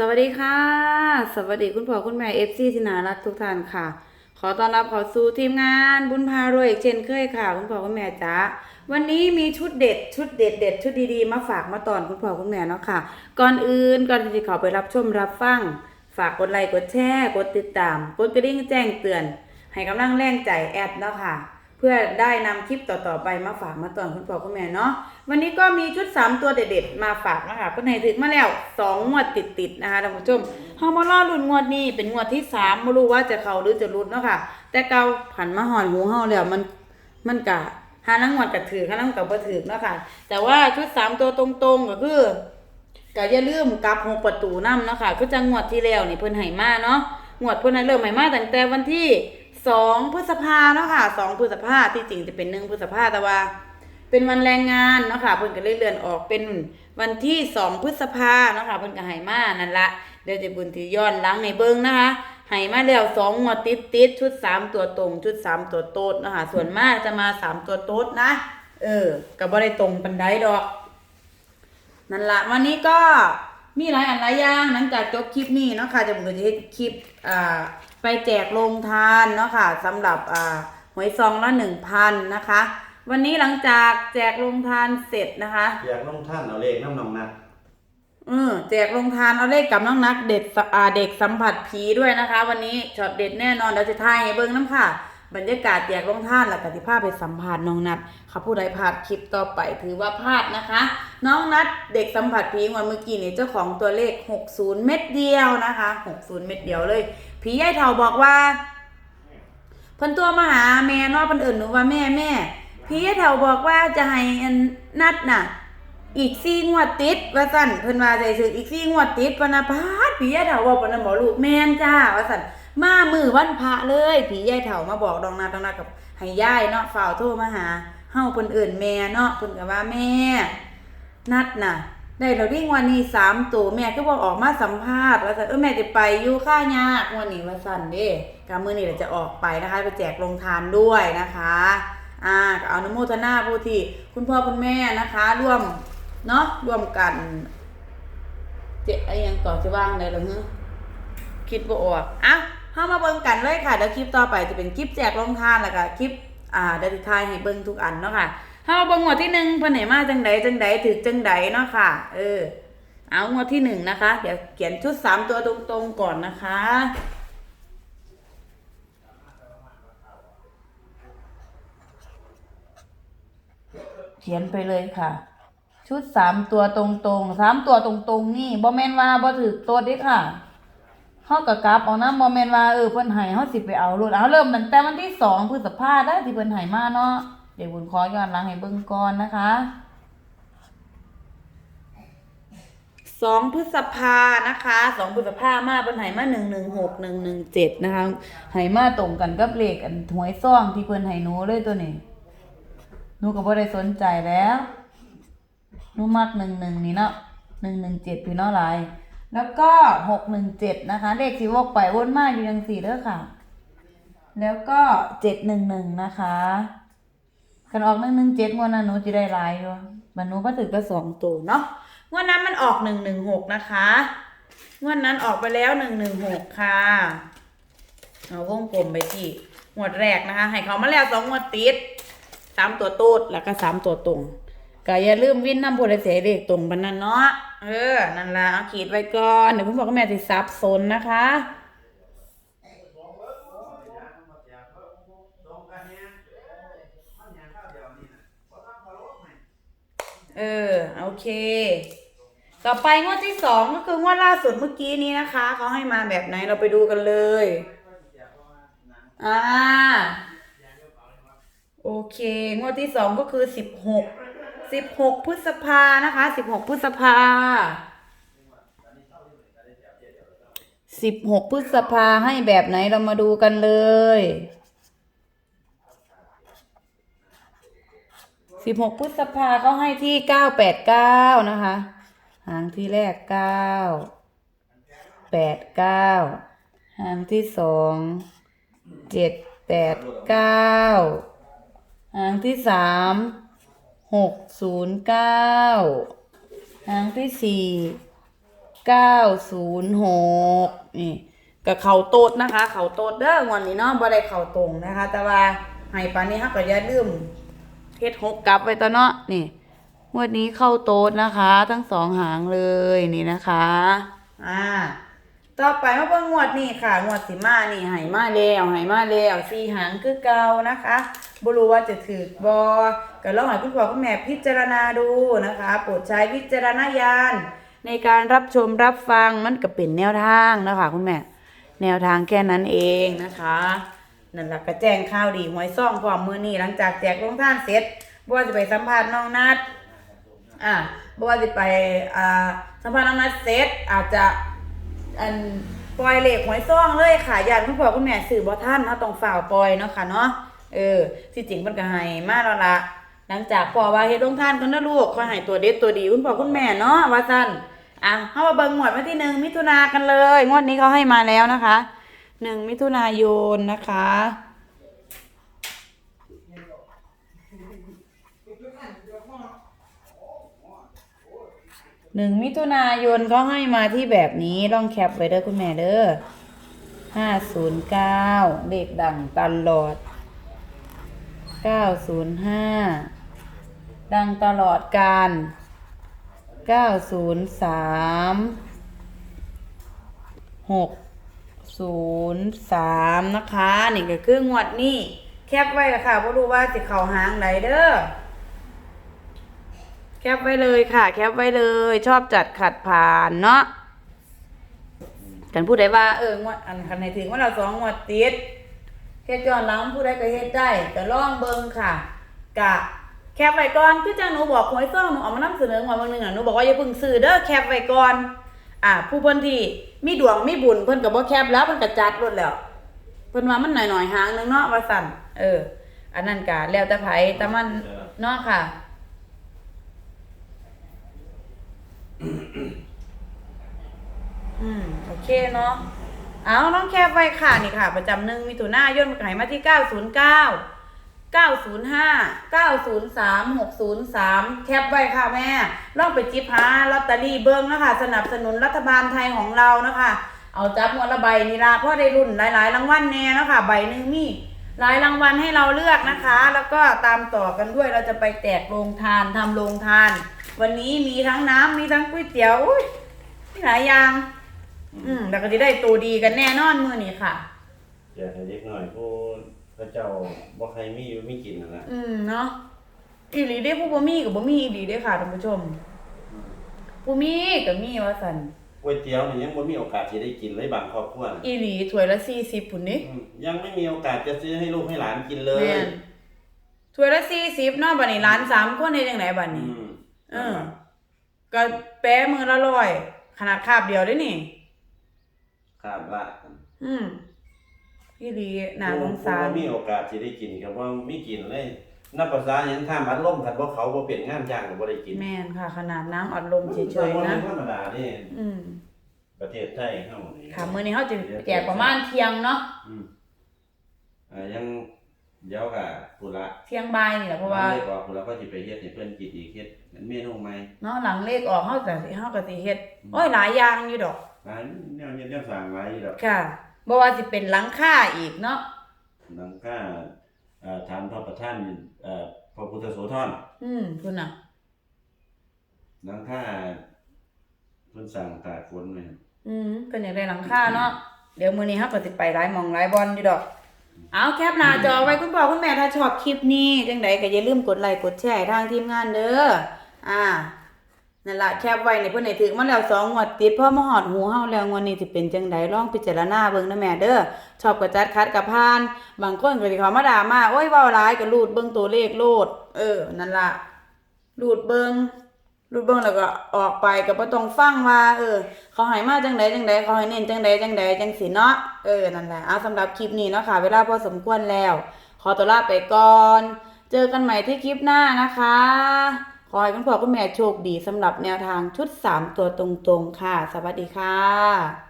สวัสดีค่ะ สวัสดีคุณพ่อคุณแม่เอฟซีที่น่ารักทุกท่านค่ะ ขอต้อนรับเข้าสู่ทีมงานบุญพารวยอีกเช่นเคยค่ะ คุณพ่อคุณแม่จ๋าวันนี้มีชุดเด็ดชุดเด็ดเด็ดชุดดีๆ มาฝากมาตอนคุณพ่อคุณแม่เนาะค่ะ ก่อนอื่นก่อนที่จะเข้าไปรับชมรับฟัง ฝากกดไลค์กดแชร์กดติดตาม กดกระดิ่งแจ้งเตือน ให้กำลังแรงใจแอดเนาะค่ะ เพื่อได้นำคลิปต่อๆไปมาฝากมาตอนคุณพ่อคุณแม่เนาะวันนี้ก็มีชุด 3 ตัวเด็ดๆมาฝากนะคะก็ไหนถึงมาแล้ว2งวดติดๆนะคะท่านผู้ชมเฮามาล่อรุ่นงวดนี้เป็นงวดที่3ไม่รู้ว่าจะเข้าหรือจะรุดเนาะค่ะแต่เกาผันมาหอนหูเฮาแล้วมันมันกะหานังงวดกะถือหานังกับบ่ถือเนาะค่ะแต่ว่าชุด 3 ตัวตรงๆก็คือก็อย่าลืมกลับหกประตูน้ำเนาะค่ะคือจังงวดที่แล้วนี่เพิ่นให้มาเนาะงวดเพิ่นให้เริ่มให้มาตั้งแต่วันที่ สองพฤษภาเนาะค่ะสองพฤษภาที่จริงจะเป็นหนึ่งพฤษภาแต่ว่า เป็นวันแรงงานเนาะค่ะเพิ่นก็เลยเลื่อนออกเป็นวันที่สองพฤษภาเนาะค่ะเพิ่นก็ให้มานั่นละเดี๋ยวจะบุญที่ย้อนหลังให้เบิ่งนะคะให้มาแล้วสองงวดติดติดชุดสามตัวตรง ชุดสามตัวโต๊ดเนาะค่ะส่วนมากจะมาสามตัวโต๊ดนะ เออก็บ่ได้ตรงปันไดดอก นั่นละวันนี้ก็ มีหลายอันหลายอย่างหลังจากจบคลิปนี้เนาะค่ะจะผมก็จะเฮ็ดคลิปอ่าไปแจกโรงทานเนาะค่ะสำหรับอ่าหวยซองละหนึ่งพันนะคะ วันนี้หลังจากแจกโรงทานเสร็จนะคะอยากลงท่านเอาเลขน้ำนองนักเออแจกโรงทานเอาเลขกับน้องนักเด็ดสอ่าเด็กสัมผัสผีด้วยนะคะ วันนี้ช็อตเด็ดแน่นอนเดี๋ยวจะถ่ายให้เบิ่งน้ำค่ะ บรรยากาศแจกโรงท่านแล้วก็สิพาพไปสัมผัสน้องนัดค่ะผู้ใดพลาดคลิปต่อไปถือว่าพลาดนะคะ น้องนัดเด็กสัมผัสผีวันเมื่อกี้นี่เจ้าของตัวเลข 60 เม็ดเดียวนะคะ 60 เม็ดเดียวเลยผียายเฒ่าบอกว่าเพิ่นตัวมาหาแม่นอเพิ่นเอิ่นหนูว่าแม่แม่พี่ยายเฒ่าบอกว่าจะให้นัดน่ะ อีกซี่งวดติด ว่าสั่นเพิ่นว่าใจสึกอีกซี่งวดติดปนะพาดผียายเฒ่าบอกปนะหมอลูกแม่นจ้าว่าสั่น มามือวันพระเลยผียายเฒ่ามาบอกดองนาดองนากับให้ยายเนาะฝ่าวโทรมาหาเฮาเพิ่นเอิ่นแม่เนาะเพิ่นก็ว่าแม่ นัดน่ะ ได้เราดิ้งวันนี้สามตัวแม่ก็บอกออกมาสัมภาษณ์ว่าสั่นเออแม่จะไปอยู่ค่ายากวันนี้ว่าสั่นเด้กามือนี้เราจะออกไปนะคะไปแจกโรงทานด้วยนะคะอ่าก็เอานโมทนาผู้ที่คุณพ่อคุณแม่นะคะ ร่วมเนาะร่วมกันเจ๊ไอ้ยังก่อจะว่างได้หรือฮึคิดบ่ออกอะ เข้ามาเบิ่งกันเลยค่ะเดี๋ยวคลิปต่อไปจะเป็นคลิปแจกโรงทานแล้วก็คลิปอ่าเดี๋ยวทายให้เบิ่งทุกอันเนาะค่ะเข้ามาเบิ่งงวดที่หนึ่งเพิ่นไหนมาจังใดจังใดถือจังใดเนาะค่ะ เออ เอางวดที่หนึ่งนะคะ เดี๋ยวเขียนชุดสามตัวตรงๆก่อนนะคะเขียนไปเลยค่ะ ชุดสามตัวตรงๆสามตัวตรงๆนี่บ่แม่นว่าบ่ถือตัวด้ค่ะ เฮาก็กลับเอานำบ่แม่นว่าเออเพิ่นให้เฮาสิไปเอาโลดเอาเริ่มตั้งแต่วันที่สองพฤษภาคมได้ที่เพิ่นให้มาเนาะเดี๋ยวบุญขอย้อนหลังให้เบิ่งก่อนนะคะสองพฤษภานะคะสองพฤษภามาเพิ่นให้มาหนึ่งหนึ่งหกหนึ่งหนึ่งเจ็ดนะคะให้มาตรงกันกับเลขอันหวยซ่องที่เพิ่นให้หนูเลยตัวนี้หนูก็บ่ได้สนใจแล้วหนูมักหนึ่งหนึ่งนี่เนาะหนึ่งหนึ่งเจ็ดพี่เนาะหลาย แล้วก็หกหนึ่งเจ็ดนะคะ เลขที่วกไปวนมาอยู่ยังสี่เด้อค่ะ แล้วก็เจ็ดหนึ่งหนึ่งนะคะกันออกหนึ่งหนึ่งเจ็ดงวดนั้นหนูจะได้หลายอยู่มันหนูก็ถึงก็สองตัวเนาะงวดนั้นมันออกหนึ่งหนึ่งหกนะคะงวดนั้นออกไปแล้วหนึ่งหนึ่งหกค่ะเอาวงกลมไปที่งวดแรกนะคะ ให้เขามาแล้วสองงวดติดสามตัวตูดแล้วก็สามตัวตรงก็อย่าลืมวินน้ำผลเสียเลขตรงบันนั้นเนาะ เออ นั่นละเอาขีดไว้ก่อนเดี๋ยวคุณบอกว่าแม่ติซับซนนะคะเออโอเค ต่อไปงวดที่สองก็คืองวดล่าสุดเมื่อกี้นี้นะคะเขาให้มาแบบไหนเราไปดูกันเลย อ่า โอเค งวดที่สองก็คือสิบหก สิบหกพฤษภานะคะสิบหกพฤษภาสิบหกพฤษภาให้แบบไหนเรามาดูกันเลยสิบหกพฤษภาเขาให้ที่เก้าแปดเก้านะคะ หางที่แรกเก้าแปดเก้าหางที่สองเจ็ดแปดเก้าหางที่สาม หกศูนย์เก้าหางที่สี่เก้าศูนย์หกนี่กับเขาโตดนะคะ เขาโตดเด้อวันนี้เนาะบ่ได้เขาตรงนะคะ แต่ว่าให้ปานนี้ฮักก็อย่าลืมเฮ็ดหกกลับไว้ตอนเนาะนี่งวันนี้เข้าโตดนะคะ ทั้งสองหางเลยนี่นะคะ อ่า ต่อไปมาเบิ่งงวดนี่ค่ะงวดสิมานี่ให้มาแล้วให้มาแล้วสี่หางคือเก่านะคะบ่รู้ว่าจะถือบ่ก็ลองให้คุณพ่อคุณแม่พิจารณาดูนะคะโปรดใช้วิจารณญาณในการรับชมรับฟังมันก็เป็นแนวทางนะคะคุณแม่ แนวทางแค่นั้นเองนะคะนั่นแหละก็แจ้งข่าวดีหวยซ่องพร้อมมือนี้หลังจากแจกลงท่านเสร็จบ่ว่าจะไปสัมภาษณ์น้องนัดอ่าบ่ว่าจะไปอ่าสัมภาษณ์น้องนัดเสร็จอาจจะ อันปล่อยเหลขหวยซ่องเลยค่ะญาติคุณพ่อคุณแม่สื่อบ่ท่านเนาะต้องฝ่าวปล่อยเนาะค่ะเนาะเออที่จริงมันก็ให้มาแล้วล่ะหลังจากพ่อว่าเฮ็ดลงท่านกันนะลูกขอให้ตัวเด็ดตัวดีคุณพ่อคุณแม่เนาะว่าซั่นอะเข้ามาเบิ่งหมวดวันที่หนึ่งมิถุนากันเลยงวดนี้เขาให้มาแล้วนะคะหนึ่งมิถุนายนนะคะ หนึ่งมิถุนายนเขาให้มาที่แบบนี้ลองแคปไว้เด้อคุณแม่เด้อห้าศูนย์เก้าเลขดังตลอดเก้าศูนย์ห้าดังตลอดการเก้าศูนย์สามหกศูนย์สามนะคะ นี่ก็คืองวดนี้แคปไว้ค่ะเพราะรู้ว่าสิเข่าหางไหนเด้อ ปไว้เลยค่ะ แคปไว้เลย ชอบจัดขัดผ่านเนาะกันพูดได้ว่าเอองวดอันคันไหนถึงว่าเราสองงวดติดเฮ็ดย้อนหลังผู้ใดก็เฮ็ดได้ก็ลองเบิ่งค่ะกะแคปไว้ก่อนคือจังหนูบอกหวยซ่องหนูเอามานำเสนอหวยบางนึงอะหนูบอกว่าอย่าเพิ่งซื้อเด้อแคปไว้ก่อนอ่าผู้เพิ่นที่มีดวงมีบุญเพิ่นก็บ่แคปแล้วเพิ่นก็จัดรถแล้วเพิ่นว่ามันหน่อยๆหางหนึงเนาะว่าซั่นเออ อันนั้นก็แล้วแต่ไผแต่มันเนาะค่ะ อืมโอเคเนาะเอาน้องแคปไว้ค่ะนี่ค่ะ ประจำหนึ่งมิถุนายนมันก็ให้มาที่909 905 903 603แคปไว้ค่ะแม่ลองไปจิบหาลอตเตอรี่เบิ้งนะคะสนับสนุนรัฐบาลไทยของเรานะคะ เอาจับงวดละใบนี่ละเพราะได้รุ่นหลายๆรางวัลแน่นะคะใบหนึ่งมีหลายรางวัลให้เราเลือกนะคะ แล้วก็ตามต่อกันด้วยเราจะไปแจกโรงทานทำโรงทาน วันนี้มีทั้งน้ำมีทั้งก๋วยเตี๋ยวอุ้ยมีหลายอย่าง อืมแล้วก็จะได้ตัวดีกันแน่นอนมือนี้ค่ะ อยากให้เด็กหน่อยผู้พระเจ้าบ่ใครมีอยู่มีกินนั่นแหละอืมเนาะอีหลีได้ผู้บ่มีกับบ่มีอีหลีได้อค่ะท่านผู้ชมผู้มีกับมีว่าสันก๋วยเตี๋ยวนี่ยังบ่มีโอกาสที่ได้กินเลยบางครอบครัวน่ะอีหลีถ้วยละ40พุ่นนี่อืมยังไม่มีโอกาสจะซื้อให้ลูกให้หลานกินเลยแม่นถ้วยละ40เนาะบัดนี้ร้านสามคนเฮ็ดจังไดบัดอืนี้ มเออ ก็แปะมือละร้อย ขนาดคาบเดียวเด้อนี่ ครับละอืมอีหลีน่าสงสารผู้บ่มีโอกาสที่ได้กินก็บ่มีกินเลยนับภาษาหยังถ้ามัดล่มคันบ่เขาบ่เป็นงานจ้างก็บ่ได้กินแม่นค่ะ ขนาดน้ำอัดลมเฉยๆนะ มับ่ธรรมดานี่อืมประเทศไทยเฮานี่ ค่ะมื้อนี้เฮาจะแจกประมาณเที่ยงเนาะอืมอ่ายังเดี๋ยวก็ปุระเที่ยงบ่ายนี่แหละเพราะว่าเรียกว่าปุระก็สิไปเฮ็ดให้เพิ่นกินอีกเฮ็ดเป็นเมนูใหม่ เนาะหลังเลขออกเฮาก็สิเฮาก็สิเฮ็ดโอ้ยหลายอย่างอยู่ดอก หลายแนวเฮ็ดแนวสร้างหลายอยู่ดอกค่ะบ่ว่าสิเป็นหลังคาอีกเนาะหลังคาเอ่อฐานพระประธานเอ่อพระพุทธโสธรอืมพุ่นน่ะ หลังคาเพิ่นสร้างตากฝนไว้อืมเพิ่นอยากได้หลังคาเนาะเดี๋ยวมื้อนี้เฮาก็สิไปหลายหม่องหลายบอนอยู่ดอก เอาแคปหน้าจอไว้คุณพ่อคุณแม่ถ้าชอบคลิปนี้จังไดก็อย่าลืมกดไลค์กดแชร์ให้ทางทีมงานเด้ออ่า นั่นล่ะแคปไว้ในเพิ่นให้ถึงมาแล้วสองงวดติดพ่อมาฮอดหูเฮาแล้วงวดนี้สิเป็นจังไดลองพิจารณาเบิ่งนะแม่เด้อชอบก็จัดคัดกับพาน บางคนก็สิเข้ามาด่ามาโอ้ยเว้าหลายก็รูดเบิ่งตัวเลขโลด เออ นั่นล่ะรูดเบิ่งรูดเบิ่งแล้วก็ออกไปก็บ่ต้องฟังว่า เออ เขาให้มาจังใดจังใดเขาให้เน้นจังใดจังใดจังสิเนาะเออนั่นแหละเอาสำหรับคลิปนี้เนาะค่ะ เวลาพอสมควรแล้ว ขอตัวลาไปก่อน เจอกันใหม่ที่คลิปหน้านะคะ ขอให้คุณพ่อคุณแม่โชคดีสำหรับแนวทางชุด 3 ตัวตรงๆค่ะ สวัสดีค่ะ